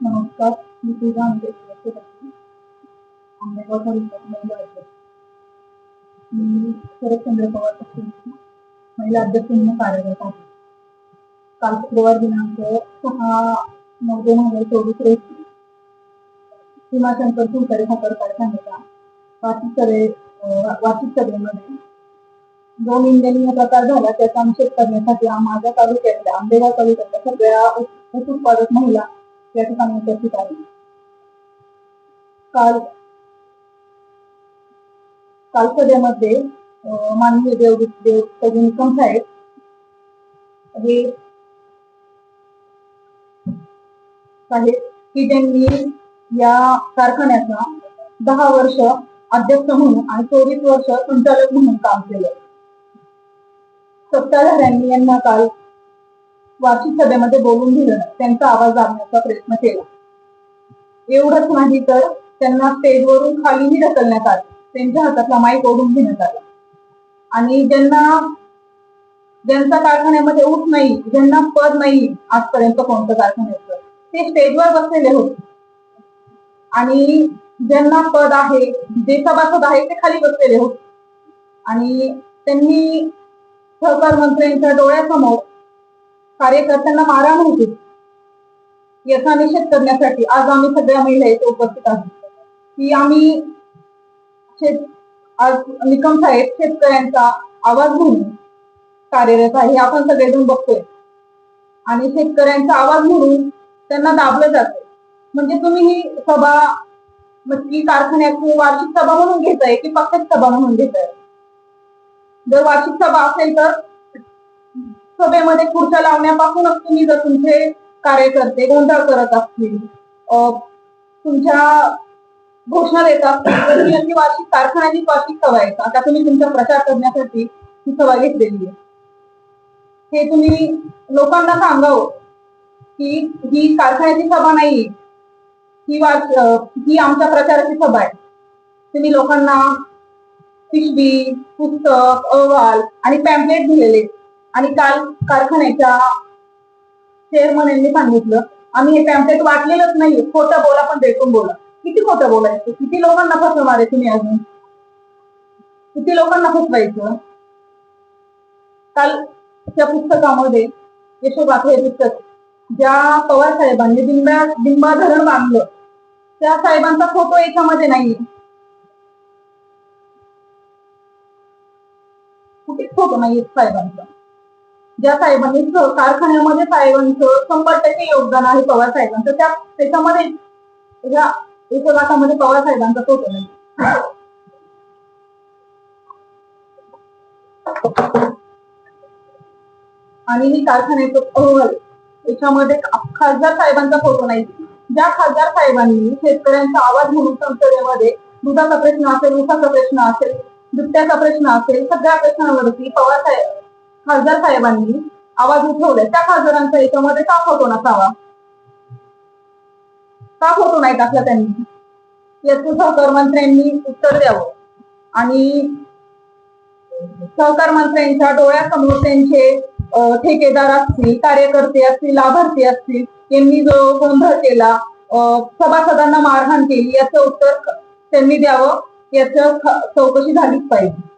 नमस्कार मी पूजा आमचे आंबेगाव तालुक्यात महिला अध्यक्ष मी शरदचंद्र पवार पक्षाची महिला अध्यक्ष म्हणून कार्यरत आहे काल शुक्रवार दिनांक सहा नऊ दोन हजार चोवीस रोजी भीमाशंकर फुलकरी साखर कारखान्याच्या वार्षिक सभे अं, वार्षिक सभेमध्ये जो निंदनीय प्रकार झाला त्याचा निषेध करण्यासाठी माझ्या तालुक्यातल्या आंबेगाव तालुक्यातल्या सगळ्या उत्पादक महिला या ठिकाणी उपस्थित आहे. काल काल माननीय देव देव निकम साहेब हे साहेब की ज्यांनी या कारखान्याचा दहा वर्ष अध्यक्ष म्हणून आणि चोवीस वर्ष संचालक म्हणून काम केलं. सत्ताधाऱ्यांनी यांना काल वार्षिक सभेमध्ये बोलून दिलं त्यांचा आवाज दाबण्याचा प्रयत्न केला. एवढंच नाही तर त्यांना स्टेजवरून खालीही ढकलण्यात आलं. त्यांच्या हातातला माईक ओढून घेण्यात आला. आणि ज्यांना ज्यांचा कारखान्यामध्ये ऊठ नाही ज्यांना पद नाही आजपर्यंत कोणतं कारखान्याचं ते स्टेजवर बसलेले होते. आणि ज्यांना पद आहे जे सभासद आहे ते खाली बसलेले होते. आणि त्यांनी सहकार मंत्र्यांच्या डोळ्यासमोर कार्यकर्त्यांना मारहाण होती याचा निषेध करण्यासाठी आज आम्ही सगळ्या महिला इथे उपस्थित आहोत. की आम्ही शेत आज निकम साहेब शेतकऱ्यांचा आवाज म्हणून कार्यरत आहे हे आपण सगळेजण बघतोय. आणि शेतकऱ्यांचा आवाज म्हणून त्यांना दाबलं जाते म्हणजे तुम्ही ही सभा नक्की कारखान्याची वार्षिक सभा म्हणून घेताय की पक्षात सभा म्हणून घेताय? जर वार्षिक सभा असेल तर सभेमध्ये खुर्च्या लावण्यापासूनच तुम्ही जर तुमचे कार्यकर्ते गोंधळ करत असतील तुमच्या घोषणा देत असतील तर वार्षिक कारखान्याची वार्षिक सभा आहे? आता तुम्ही तुमचा प्रचार करण्यासाठी ही सभा घेतलेली आहे. हे तुम्ही लोकांना सांगावं की ही कारखान्याची सभा नाही ही वार्ष ही आमच्या प्रचाराची सभा आहे. तुम्ही लोकांना पिशवी पुस्तक अहवाल आणि पॅम्पलेट दिलेले आणि काल कारखान्याच्या चेअरमन यांनी सांगितलं आम्ही हे पॅम्पलेट वाटलेलंच नाही खोटं बोला पण भेटून बोला. किती खोटं बोलायचं? किती लोकांना फसवणार आहे तुम्ही अजून? किती लोकांना फसवायचं? काल त्या पुस्तकामध्ये यशोगाथा हे पुस्तक ज्या पवार साहेबांनी बिंबा बिंबा धरण बांधलं त्या साहेबांचा फोटो याच्यामध्ये नाहीये. कुठेच फोटो नाही साहेबांचा? ज्या साहेबांनी कारखान्यामध्ये साहेबांचं शंभर टक्के योगदान आहे पवार साहेबांचं त्या त्याच्यामध्ये या उपवासामध्ये पवार साहेबांचा फोटो नाही. आणि ही कारखान्याचं अहवाल याच्यामध्ये खासदार साहेबांचा फोटो नाही. ज्या खासदार साहेबांनी शेतकऱ्यांचा आवाज म्हणून संसदेमध्ये दुधाचा प्रश्न असेल उसाचा प्रश्न असेल दुपट्याचा प्रश्न असेल सगळ्या प्रश्नांवरती पवार साहेब खासदार साहेबांनी आवाज उठवलाय. त्या खासदारांचा याच्यामध्ये का फोटो नसावा? का फोटो नाही टाकला त्यांनी? याचं सहकार मंत्र्यांनी उत्तर द्यावं. आणि सहकार मंत्र्यांच्या डोळ्यासमोर त्यांचे ठेकेदार असतील कार्यकर्ते असतील लाभार्थी असतील यांनी जो गोंधळ केला अं, सभासदांना मारहाण केली याचं उत्तर त्यांनी द्यावं. याचं चौकशी झालीच पाहिजे.